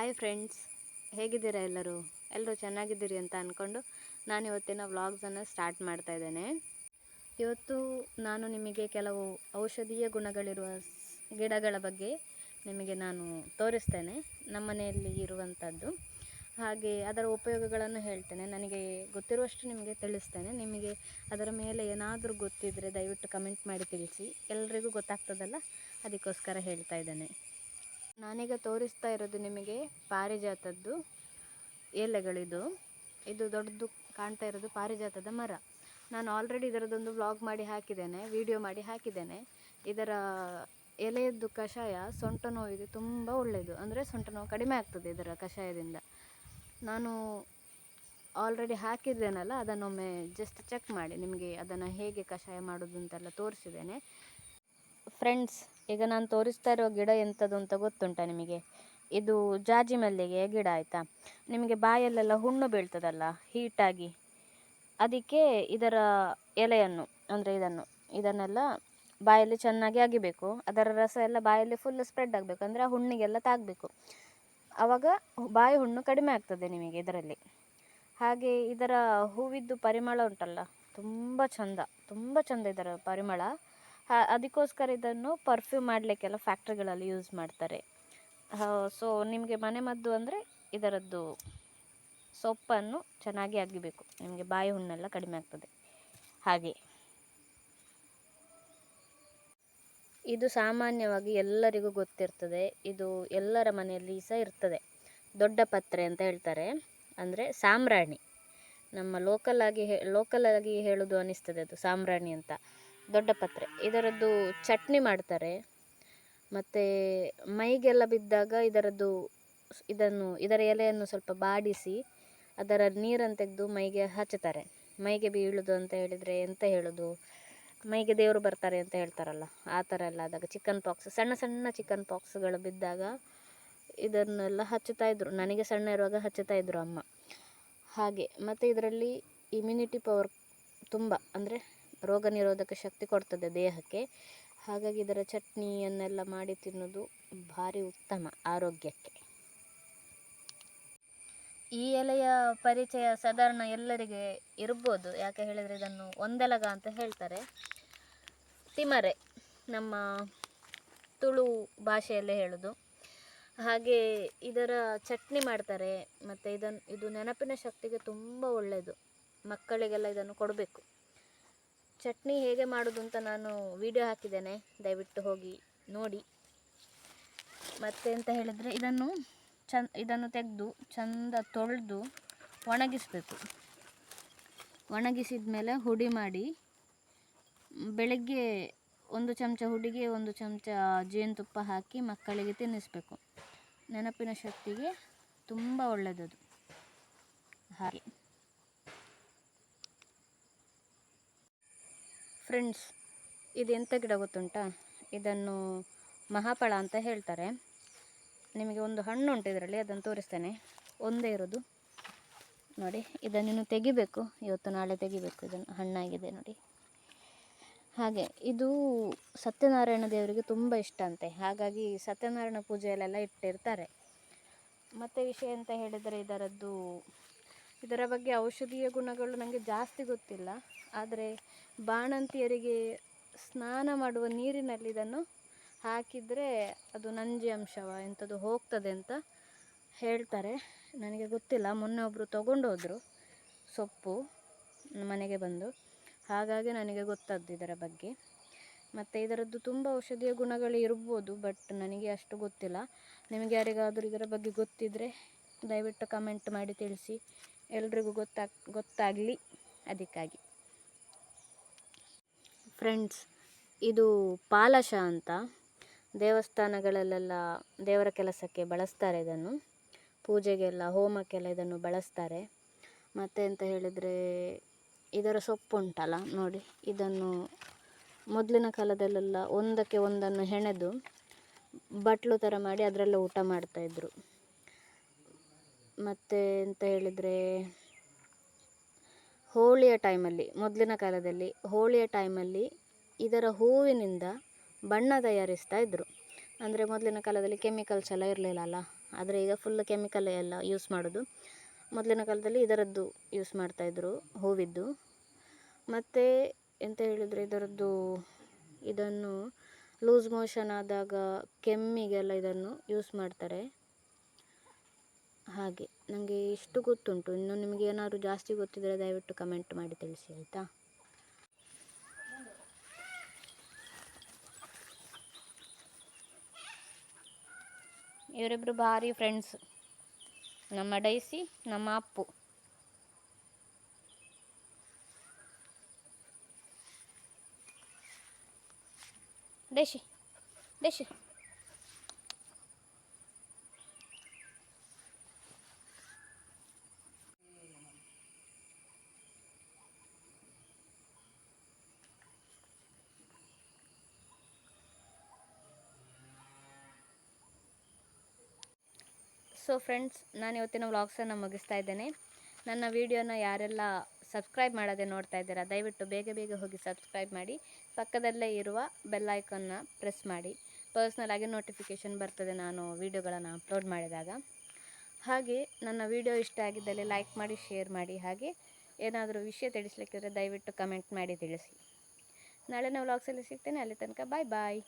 Hi friends ಹೇಗಿದ್ದೀರಾ ಎಲ್ಲರೂ? ಎಲ್ಲರೂ ಚೆನ್ನಾಗಿದ್ದೀರಿ ಅಂತ ಅಂದ್ಕೊಂಡು ನಾನು ಇವತ್ತಿನ ವ್ಲಾಗ್ಸನ್ನು ಸ್ಟಾರ್ಟ್ ಮಾಡ್ತಾ ಇದ್ದೇನೆ. ಇವತ್ತು ನಾನು ನಿಮಗೆ ಕೆಲವು ಔಷಧೀಯ ಗುಣಗಳಿರುವ ಗಿಡಗಳ ಬಗ್ಗೆ ನಿಮಗೆ ನಾನು ತೋರಿಸ್ತೇನೆ. ನಮ್ಮ ಮನೆಯಲ್ಲಿ ಇರುವಂಥದ್ದು ಹಾಗೆ ಅದರ ಉಪಯೋಗಗಳನ್ನು ಹೇಳ್ತೇನೆ. ನನಗೆ ಗೊತ್ತಿರುವಷ್ಟು ನಿಮಗೆ ತಿಳಿಸ್ತೇನೆ. ನಿಮಗೆ ಅದರ ಮೇಲೆ ಏನಾದರೂ ಗೊತ್ತಿದ್ದರೆ ದಯವಿಟ್ಟು ಕಮೆಂಟ್ ಮಾಡಿ ತಿಳಿಸಿ. ಎಲ್ರಿಗೂ ಗೊತ್ತಾಗ್ತದಲ್ಲ? ಅದಕ್ಕೋಸ್ಕರ ಹೇಳ್ತಾ ಇದ್ದೇನೆ. ನಾನೀಗ ತೋರಿಸ್ತಾ ಇರೋದು ನಿಮಗೆ ಪಾರಿಜಾತದ್ದು ಎಲೆಗಳಿದು. ಇದು ದೊಡ್ಡದು ಕಾಣ್ತಾ ಇರೋದು ಪಾರಿಜಾತದ ಮರ. ನಾನು ಆಲ್ರೆಡಿ ಇದರದೊಂದು ವ್ಲಾಗ್ ಮಾಡಿ ಹಾಕಿದ್ದೇನೆ ವಿಡಿಯೋ ಮಾಡಿ ಹಾಕಿದ್ದೇನೆ. ಇದರ ಎಲೆಯದ್ದು ಕಷಾಯ ಸೊಂಟ ನೋವಿಗೆ ತುಂಬ ಒಳ್ಳೆಯದು ಅಂದರೆ ಸೊಂಟ ನೋವು ಕಡಿಮೆ ಆಗ್ತದೆ ಇದರ ಕಷಾಯದಿಂದ. ನಾನು ಆಲ್ರೆಡಿ ಹಾಕಿದ್ದೇನಲ್ಲ, ಅದನ್ನೊಮ್ಮೆ ಜಸ್ಟ್ ಚೆಕ್ ಮಾಡಿ ನಿಮಗೆ ಅದನ್ನು ಹೇಗೆ ಕಷಾಯ ಮಾಡೋದು ಅಂತೆಲ್ಲ ತೋರಿಸಿದ್ದೇನೆ. ಫ್ರೆಂಡ್ಸ್ ಈಗ ನಾನು ತೋರಿಸ್ತಾ ಇರೋ ಗಿಡ ಎಂಥದ್ದು ಅಂತ ಗೊತ್ತುಂಟಾ ನಿಮಗೆ? ಇದು ಜಾಜಿ ಮಲ್ಲಿಗೆಯ ಗಿಡ ಆಯಿತಾ? ನಿಮಗೆ ಬಾಯಲ್ಲೆಲ್ಲ ಹುಣ್ಣು ಬೀಳ್ತದಲ್ಲ, ಹೀಟಾಗಿ. ಅದಕ್ಕೆ ಇದರ ಎಲೆಯನ್ನು, ಅಂದರೆ ಇದನ್ನು, ಇದನ್ನೆಲ್ಲ ಬಾಯಲ್ಲಿ ಚೆನ್ನಾಗಿ ಅಗಿಬೇಕು. ಅದರ ರಸ ಎಲ್ಲ ಬಾಯಲ್ಲಿ ಫುಲ್ ಸ್ಪ್ರೆಡ್ ಆಗಬೇಕು. ಅಂದರೆ ಆ ಹುಣ್ಣಿಗೆಲ್ಲ ತಾಗಬೇಕು. ಆವಾಗ ಬಾಯಿ ಹುಣ್ಣು ಕಡಿಮೆ ಆಗ್ತದೆ ನಿಮಗೆ ಇದರಲ್ಲಿ. ಹಾಗೆ ಇದರ ಹೂವಿದ್ದು ಪರಿಮಳ ಉಂಟಲ್ಲ, ತುಂಬ ಚಂದ ತುಂಬ ಚಂದ ಇದರ ಪರಿಮಳ. ಅದಕ್ಕೋಸ್ಕರ ಇದನ್ನು ಪರ್ಫ್ಯೂಮ್ ಮಾಡಲಿಕ್ಕೆಲ್ಲ ಫ್ಯಾಕ್ಟ್ರಿಗಳಲ್ಲಿ ಯೂಸ್ ಮಾಡ್ತಾರೆ. ಸೊ ನಿಮಗೆ ಮನೆಮದ್ದು ಅಂದರೆ ಇದರದ್ದು ಸೊಪ್ಪನ್ನು ಚೆನ್ನಾಗಿ ಅಗಿಬೇಕು. ನಿಮಗೆ ಬಾಯಿ ಹುಣ್ಣೆಲ್ಲ ಕಡಿಮೆ ಆಗ್ತದೆ. ಹಾಗೆ. ಇದು ಸಾಮಾನ್ಯವಾಗಿ ಎಲ್ಲರಿಗೂ ಗೊತ್ತಿರ್ತದೆ. ಇದು ಎಲ್ಲರ ಮನೆಯಲ್ಲಿ ಸಹ ಇರ್ತದೆ. ದೊಡ್ಡ ಪತ್ರೆ ಅಂತ ಹೇಳ್ತಾರೆ. ಅಂದರೆ ಸಾಮ್ರಾಣಿ. ನಮ್ಮ ಲೋಕಲ್ ಆಗಿ ಲೋಕಲ್ ಆಗಿ ಹೇಳೋದು ಅನಿಸ್ತದೆ ಅದು, ಸಾಮ್ರಾಣಿ ಅಂತ. ದೊಡ್ಡ ಪತ್ರೆ. ಇದರದ್ದು ಚಟ್ನಿ ಮಾಡ್ತಾರೆ. ಮತ್ತು ಮೈಗೆಲ್ಲ ಬಿದ್ದಾಗ ಇದರದ್ದು ಇದನ್ನು, ಇದರ ಎಲೆಯನ್ನು ಸ್ವಲ್ಪ ಬಾಡಿಸಿ ಅದರ ನೀರನ್ನು ತೆಗೆದು ಮೈಗೆ ಹಚ್ಚುತ್ತಾರೆ. ಮೈಗೆ ಬೀಳೋದು ಅಂತ ಹೇಳಿದರೆ ಎಂತ ಹೇಳೋದು? ಮೈಗೆ ದೇವರು ಬರ್ತಾರೆ ಅಂತ ಹೇಳ್ತಾರಲ್ಲ, ಆ ಥರ ಎಲ್ಲ ಆದಾಗ ಚಿಕನ್ ಪಾಕ್ಸ್ ಸಣ್ಣ ಸಣ್ಣ ಚಿಕನ್ ಪಾಕ್ಸ್ಗಳು ಬಿದ್ದಾಗ ಇದನ್ನೆಲ್ಲ ಹಚ್ಚುತ್ತಾ ಇದ್ರು. ನನಗೆ ಸಣ್ಣ ಇರುವಾಗ ಹಚ್ಚುತ್ತಾ ಇದ್ರು ಅಮ್ಮ. ಹಾಗೆ, ಮತ್ತು ಇದರಲ್ಲಿ ಇಮ್ಯುನಿಟಿ ಪವರ್ ತುಂಬ, ಅಂದರೆ ರೋಗ ನಿರೋಧಕ ಶಕ್ತಿ ಕೊಡ್ತದೆ ದೇಹಕ್ಕೆ. ಹಾಗಾಗಿ ಇದರ ಚಟ್ನಿಯನ್ನೆಲ್ಲ ಮಾಡಿ ತಿನ್ನೋದು ಭಾರಿ ಉತ್ತಮ ಆರೋಗ್ಯಕ್ಕೆ. ಈ ಎಲೆಯ ಪರಿಚಯ ಸಾಧಾರಣ ಎಲ್ಲರಿಗೆ ಇರ್ಬೋದು. ಯಾಕೆ ಹೇಳಿದರೆ ಇದನ್ನು ಒಂದೆಲಗ ಅಂತ ಹೇಳ್ತಾರೆ. ತಿಮರೆ, ನಮ್ಮ ತುಳು ಭಾಷೆಯಲ್ಲೇ ಹೇಳೋದು. ಹಾಗೆ ಇದರ ಚಟ್ನಿ ಮಾಡ್ತಾರೆ. ಮತ್ತು ಇದನ್ನು ಇದು ನೆನಪಿನ ಶಕ್ತಿಗೆ ತುಂಬ ಒಳ್ಳೆಯದು ಮಕ್ಕಳಿಗೆಲ್ಲ ಇದನ್ನು ಕೊಡಬೇಕು. ಚಟ್ನಿ ಹೇಗೆ ಮಾಡೋದು ಅಂತ ನಾನು ವಿಡಿಯೋ ಹಾಕಿದ್ದೇನೆ. ದಯವಿಟ್ಟು ಹೋಗಿ ನೋಡಿ. ಮತ್ತೆ ಅಂತ ಹೇಳಿದರೆ ಇದನ್ನು ಚಂದ, ಇದನ್ನು ತೆಗೆದು ಚಂದ ತೊಳೆದು ಒಣಗಿಸಬೇಕು. ಒಣಗಿಸಿದ ಮೇಲೆ ಹುಡಿ ಮಾಡಿ, ಬೆಳಗ್ಗೆ ಒಂದು ಚಮಚ ಹುಡಿಗೆ ಒಂದು ಚಮಚ ಜೇನುತುಪ್ಪ ಹಾಕಿ ಮಕ್ಕಳಿಗೆ ತಿನ್ನಿಸಬೇಕು. ನೆನಪಿನ ಶಕ್ತಿಗೆ ತುಂಬ ಒಳ್ಳೆಯದದು. ಹಾಗೆ. ಫ್ರೆಂಡ್ಸ್ ಇದು ಎಂಥ ಗಿಡ ಗೊತ್ತುಂಟಾ? ಇದನ್ನು ಮಹಾಪಳ ಅಂತ ಹೇಳ್ತಾರೆ. ನಿಮಗೆ ಒಂದು ಹಣ್ಣು ಉಂಟು ಇದರಲ್ಲಿ, ಅದನ್ನು ತೋರಿಸ್ತೇನೆ. ಒಂದೇ ಇರೋದು. ನೋಡಿ, ಇದನ್ನು ತೆಗಿಬೇಕು. ಇವತ್ತು ನಾಳೆ ತೆಗಿಬೇಕು. ಇದನ್ನು ಹಣ್ಣಾಗಿದೆ ನೋಡಿ. ಹಾಗೆ, ಇದು ಸತ್ಯನಾರಾಯಣ ದೇವರಿಗೆ ತುಂಬ ಇಷ್ಟ ಅಂತೆ. ಹಾಗಾಗಿ ಸತ್ಯನಾರಾಯಣ ಪೂಜೆಯಲ್ಲೆಲ್ಲ ಇಟ್ಟಿರ್ತಾರೆ. ಮತ್ತು ವಿಷಯ ಅಂತ ಹೇಳಿದರೆ, ಇದರದ್ದು, ಇದರ ಬಗ್ಗೆ ಔಷಧೀಯ ಗುಣಗಳು ನನಗೆ ಜಾಸ್ತಿ ಗೊತ್ತಿಲ್ಲ. ಆದರೆ ಬಾಣಂತಿಯರಿಗೆ ಸ್ನಾನ ಮಾಡುವ ನೀರಿನಲ್ಲಿ ಇದನ್ನು ಹಾಕಿದರೆ ಅದು ನಂಜಿ ಅಂಶವ, ಎಂಥದ್ದು ಹೋಗ್ತದೆ ಅಂತ ಹೇಳ್ತಾರೆ. ನನಗೆ ಗೊತ್ತಿಲ್ಲ, ಮೊನ್ನೆ ಒಬ್ಬರು ತಗೊಂಡು ಹೋದರು ಸೊಪ್ಪು ಮನೆಗೆ ಬಂದು. ಹಾಗಾಗಿ ನನಗೆ ಗೊತ್ತದ್ದು ಇದರ ಬಗ್ಗೆ. ಮತ್ತು ಇದರದ್ದು ತುಂಬ ಔಷಧೀಯ ಗುಣಗಳು ಇರ್ಬೋದು, ಬಟ್ ನನಗೆ ಅಷ್ಟು ಗೊತ್ತಿಲ್ಲ. ನಿಮಗೆ ಯಾರಿಗಾದರೂ ಇದರ ಬಗ್ಗೆ ಗೊತ್ತಿದ್ದರೆ ದಯವಿಟ್ಟು ಕಮೆಂಟ್ ಮಾಡಿ ತಿಳಿಸಿ. ಎಲ್ರಿಗೂ ಗೊತ್ತಾಗ್, ಗೊತ್ತಾಗಲಿ ಅದಕ್ಕಾಗಿ. ಫ್ರೆಂಡ್ಸ್, ಇದು ಪಾಲಶ ಅಂತ. ದೇವಸ್ಥಾನಗಳಲ್ಲೆಲ್ಲ ದೇವರ ಕೆಲಸಕ್ಕೆ ಬಳಸ್ತಾರೆ ಇದನ್ನು. ಪೂಜೆಗೆಲ್ಲ, ಹೋಮಕ್ಕೆಲ್ಲ ಇದನ್ನು ಬಳಸ್ತಾರೆ. ಮತ್ತು ಅಂತ ಹೇಳಿದರೆ, ಇದರ ಸೊಪ್ಪು ಉಂಟಲ್ಲ, ನೋಡಿ. ಇದನ್ನು ಮೊದಲಿನ ಕಾಲದಲ್ಲೆಲ್ಲ ಒಂದಕ್ಕೆ ಒಂದನ್ನು ಹೆಣೆದು ಬಟ್ಲು ಥರ ಮಾಡಿ ಅದರಲ್ಲೇ ಊಟ ಮಾಡ್ತಾಯಿದ್ರು ಮತ್ತು ಅಂತ ಹೇಳಿದರೆ ಹೋಳಿಯ ಟೈಮಲ್ಲಿ, ಮೊದಲಿನ ಕಾಲದಲ್ಲಿ ಹೋಳಿಯ ಟೈಮಲ್ಲಿ ಇದರ ಹೂವಿನಿಂದ ಬಣ್ಣ ತಯಾರಿಸ್ತಾ ಇದ್ದರು ಅಂದರೆ ಮೊದಲಿನ ಕಾಲದಲ್ಲಿ ಕೆಮಿಕಲ್ಸ್ ಎಲ್ಲ ಇರಲಿಲ್ಲ ಅಲ್ಲ ಆದರೆ ಈಗ ಫುಲ್ ಕೆಮಿಕಲ್ ಎಲ್ಲ ಯೂಸ್ ಮಾಡೋದು. ಮೊದಲಿನ ಕಾಲದಲ್ಲಿ ಇದರದ್ದು ಯೂಸ್ ಮಾಡ್ತಾಯಿದ್ರು ಹೂವಿದ್ದು. ಮತ್ತು ಎಂತ ಹೇಳಿದರೆ ಇದರದ್ದು ಇದನ್ನು ಲೂಸ್ ಮೋಷನ್ ಆದಾಗ ಕೆಮ್ಮಿಗೆಲ್ಲ ಇದನ್ನು ಯೂಸ್ ಮಾಡ್ತಾರೆ. ಹಾಗೆ. ನನಗೆ ಇಷ್ಟು ಗೊತ್ತುಂಟು? ಇನ್ನು ನಿಮಗೆ ಏನಾದರೂ ಜಾಸ್ತಿ ಗೊತ್ತಿದ್ದರೆ ದಯವಿಟ್ಟು ಕಮೆಂಟ್ ಮಾಡಿ ತಿಳಿಸಿ, ಆಯಿತಾ? ಇವರಿಬ್ಬರು ಭಾರಿ ಫ್ರೆಂಡ್ಸ್ ನಮ್ಮ ಡೈಸಿ, ನಮ್ಮ ಅಪ್ಪು. ದೇಶಿ ಡೈಶಿ. ಸೊ ಫ್ರೆಂಡ್ಸ್ ನಾನು ಇವತ್ತಿನ ವ್ಲಾಗ್ಸನ್ನು ಮುಗಿಸ್ತಾ ಇದ್ದೇನೆ. ನನ್ನ ವಿಡಿಯೋನ ಯಾರೆಲ್ಲ ಸಬ್ಸ್ಕ್ರೈಬ್ ಮಾಡದೆ ನೋಡ್ತಾ ಇದ್ದೀರಾ, ದಯವಿಟ್ಟು ಬೇಗ ಬೇಗ ಹೋಗಿ ಸಬ್ಸ್ಕ್ರೈಬ್ ಮಾಡಿ. ಪಕ್ಕದಲ್ಲೇ ಇರುವ ಬೆಲ್ ಐಕಾನ್ನ ಪ್ರೆಸ್ ಮಾಡಿ. ಪರ್ಸ್ನಲ್ ಆಗಿ ನೋಟಿಫಿಕೇಷನ್ ಬರ್ತದೆ ನಾನು ವೀಡಿಯೋಗಳನ್ನು ಅಪ್ಲೋಡ್ ಮಾಡಿದಾಗ. ಹಾಗೆ ನನ್ನ ವಿಡಿಯೋ ಇಷ್ಟ ಆಗಿದ್ದಲ್ಲಿ ಲೈಕ್ ಮಾಡಿ ಶೇರ್ ಮಾಡಿ. ಹಾಗೆ ಏನಾದರೂ ವಿಷಯ ತಿಳಿಸ್ಲಿಕ್ಕಿದ್ರೆ ದಯವಿಟ್ಟು ಕಮೆಂಟ್ ಮಾಡಿ ತಿಳಿಸಿ. ನಾಳೆ ನಾವು ವ್ಲಾಗ್ಸಲ್ಲಿ ಸಿಗ್ತೇನೆ. ಅಲ್ಲಿ ತನಕ ಬಾಯ್ ಬಾಯ್